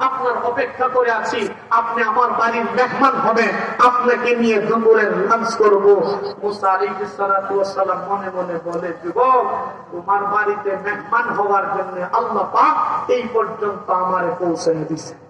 আপনার অপেক্ষা করে আছি। আপনি আমার বাড়ির মেহমান হবেন, আপনাকে নিয়ে দুপুরের লাঞ্চ করব। মুসা মনে মনে বলে, যুবক, তোমার বাড়িতে মেহমান হওয়ার জন্য আল্লাহ পাক এই পর্যন্ত আমারে পৌঁছে দিছে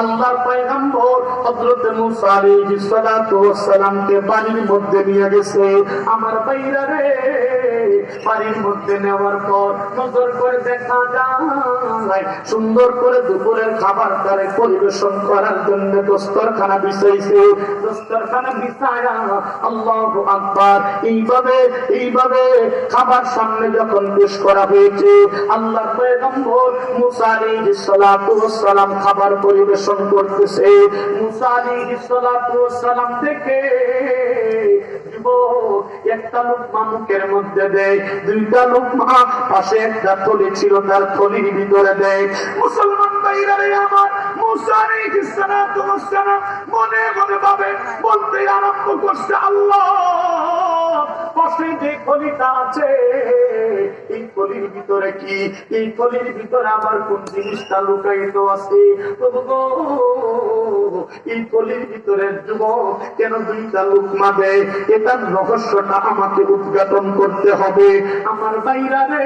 আল্লাহর পয়গম্বর হযরত মুসা আলাইহিস সালাতু ওয়াস সালামকে বাড়ির মধ্যে নিয়ে গেছে। আমার ভাইরা রে বাড়ির মধ্যে নেওয়ার পর নজর করে দেখা যায়, সুন্দর করে দুপুরের খাবার তারে পরিবেশন করার জন্য দস্তরখানা বিছাইছে। দস্তরখানা বিছায়া আল্লাহু আকবার, এইভাবে এইভাবে খাবার সামনে যখন পেশ করা হয়েছে আল্লাহ পয়গম্বর মুসা আলাইহিস সালাতু ওয়াস সালাম খাবার পরিবেশন করতেছে। আলাইহিস সালাম থেকে একটা মধ্যে দেয়, দুইটা পাশে একটা থলি ছিল, তার থলির ভিতরে দেয়। মুসলমান ভাইরা আমার, মুসা মনে মনে ভাবে, বলতে আরম্ভ করছে, আল্লাহ, পাশে যে থলিটা আছে থলির ভিতরে কি? এই থলির ভিতরে আমার কোন জিনিসটা লুকায়িত আছে? এই থলির ভিতরে যুবক কেন দুইটা লুকমা দেয়? এটার রহস্যটা আমাকে উদ্ঘাটন করতে হবে। আমার বাইরা রে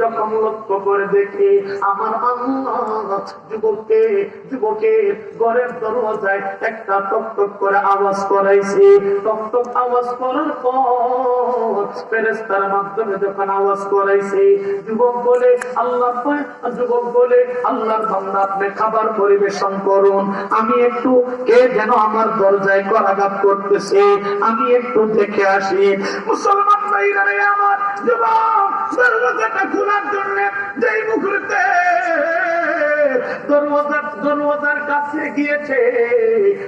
যখন লক্ষ্য করে দেখি আমার আল্লাহ যুবককে যুবকের ঘরের দরওয়াজায় একটা টক টক করে আওয়াজ করাইছে। টক টক আওয়াজ করার পর ফেরেস্তার মাধ্যমে যখন আওয়াজ করাইছে, যুবক বলে, আল্লাহ যুবক বলে, আল্লাহর বান্দা, আপনি খাবার পরিবেশন করুন। আমি একটু কে যেন আমার দরজায় করাঘাত করতেছে। আমি একটু দেখে আসি। মুসলমান আমার যুবক দরওয়াজাটা খোলার জন্য যেই মুহূর্তে দরওয়াজা দরওয়াজার কাছে গিয়েছে।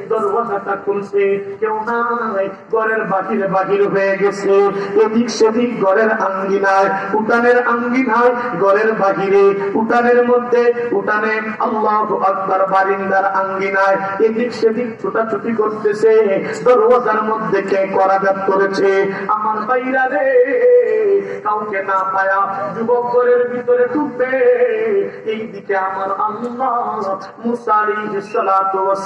দরওয়াজাটা খুলছে। কেউ নাই। ঘরের বাহিরে বাহির হয়ে গেছে। এদিক সেদিক ঘরের আঙ্গিনায় আঙ্গিনায় ঘরের বাহিরে। মধ্যে উঠানে আল্লাহ আকবার বারিন্দার আঙ্গিনায় এদিক সেদিক ছুটাছুটি করতেছে। দরওয়াজার মধ্যে কে করাঘাত করেছে? আমার বাইরা রে। কাউকে না পায়া যুবক ঘরের ভিতরে ঢুকবে। এই দিকে আমার আল্লাহ মুসা আলাইহিস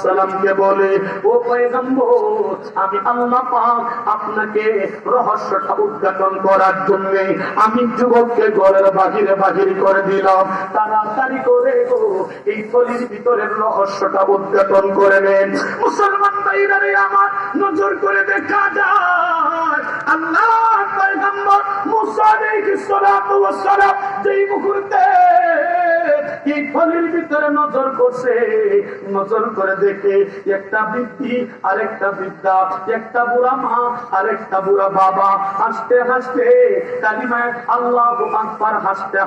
সালামকে বলে, ও পয়গম্বর, আমি আল্লাহ পাক আপনাকে রহস্যটা উদ্ঘাটন করার জন্য আমি যুবককে ঘরের বাহিরে বাহির করে দিলাম। তাড়াতাড়ি করে গো, এই থলির ভিতরের রহস্যটা উদ্ঘাটন করে নেন। মুসলমান ভাইরা আমার নজর করে দেখা যায় যেই মুহূর্তে এই ভিতরে নজর করছে নজর করে দেখে একটা বৃদ্ধি আর একটা বৃদ্ধা, একটা বুড়া মা আর একটা বুড়া বাবা। হাসতে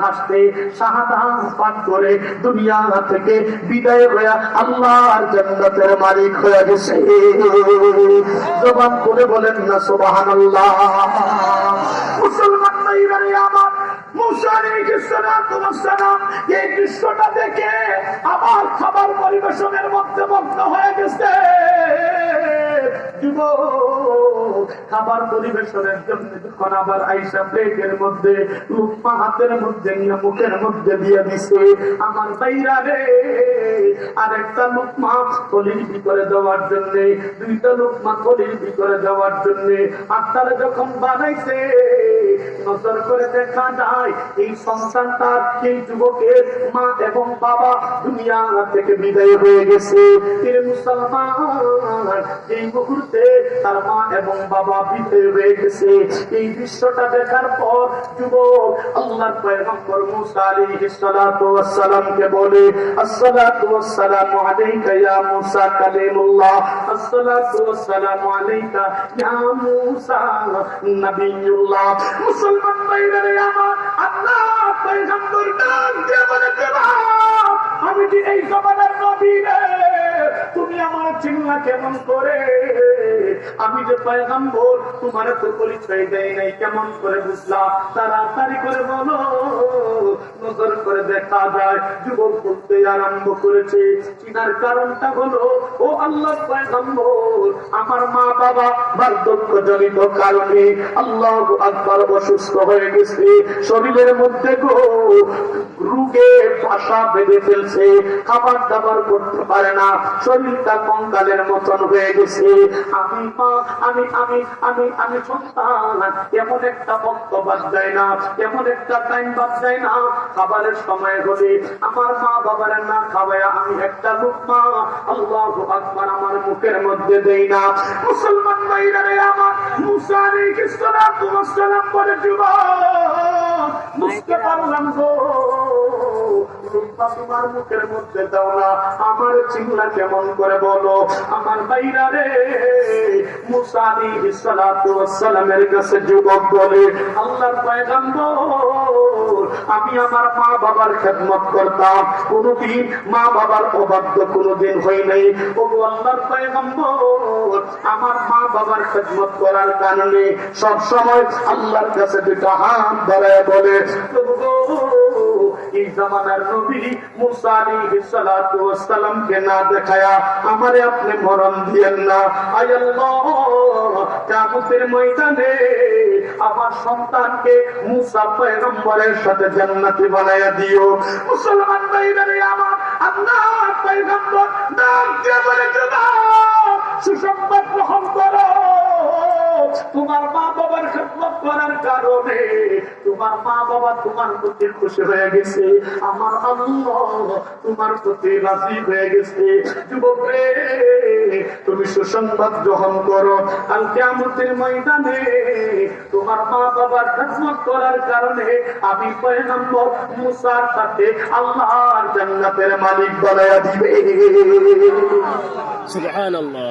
হাসতে দুনিয়া থেকে বিদায় হয়ে আল্লাহর জান্নাতের মালিক হয়ে গেছে। করে বলেন না মুসলমান লুকমা হাতের মধ্যে নিয়ে মুখের মধ্যে দিয়ে দিছে, আমার বাইরা রে, আরেকটা লুকমা থলির ভিতরে দেওয়ার জন্য, দুইটা লুকমা থলির ভিতরে দেওয়ার জন্য আপনারা যখন বানাইছে নজর করে দেখা যায়, এই সন্তানটা এই যুবকের মা এবং বাবা দুনিয়া থেকে বিদায় হয়ে গেছে। তিনি এই মুহূর্তে তার মা এবং বাবা বিদায় হয়ে গেছে। এই দৃশ্যটা দেখার পর যুবক আল্লাহর পয়গম্বর মুসা সালামকে বলে, আসসালাতু আলাইকা মুসা কালিমুল্লাহ। আসসালাতু আলাইকা মুসা নবিয়ুল্লাহ মুসলমান বাইরে আমার আমি কি এই জমানার নবী রে? তুমি আমার চিন্না কেমন করে? আমি যে পয়গম্বর, তোমার তো পরিচয় দেয় নাই, কেমন করে বুঝলাম? তাড়াতাড়ি করে বলো, নজর করে দেখা যায়, যুবক বলতে আরম্ভ করেছে। চিনার কারণটা হলো, ও আল্লাহ পয়গম্বর, আমার মা বাবা বার্ধক্য জনিত কারণে আল্লাহ আকবার অসুস্থ হয়ে গেছে। শরীরের মধ্যে গো, রোগে বাসা বেঁধে ফেলছে, খাবার দাবার করতে পারে না। শরীরটা কঙ্কালের মতন হয়ে গেছে। আমি আমি আমি আমি আমি সন্তান। এমন একটা বক্ত বাদ যায় না এমন একটা টাইম বাদ যায় না। খাবারের সময় হলে আমার মা বাবার না খাওয়ায় আমি একটা লোক মা। আল্লাহ আকবার আমার মুখের মধ্যে দেই না। মুসলমান ভাইরা আমার মুসা আলাইহিস সালাতু ওয়াস সালাম বলে যুবক বুঝতে পারলাম গো। আমার চিল্লা কেমন করে বলো? আমার বাইরা রে মুসা আলাইহিস সালামের কাছে যুবক বলে আল্লাহর আমি আমার মা বাবার খেদমত করতাম। কোনদিন মা বাবার অবাধ্য, কোনদিন হই নাই ও আল্লাহর আমার মা বাবার খেদমত করার কারণে সব সময় আল্লাহর কাছে দুটা হাত ধরায় বলে প্রভু এই আমারে আপনি মরণ দিয়েন না। আয় ময়দানে আমার সন্তানকে সাথে দিও। মুসলমান আল্লাহ পয়গম্বর দিয়ে বলে সুসংবাদ করো। তোমার মা বাবার খেদমত করার কারণে তোমার মা বাবা তোমার প্রতি খুশি হয়ে গেছে। আমার তোমার প্রতি রাজি হয়ে গেছে। যুবক রে তুমি সুসংবাদ গ্রহণ করো। কাল কেমতের ময়দানে তোমার মা বাবার খেদমত করার কারণে আমি পয়গম্বর মুসার সাথে আল্লাহর জান্নাতের মালিক বানায়া দিবে। সুবহানাল্লাহ।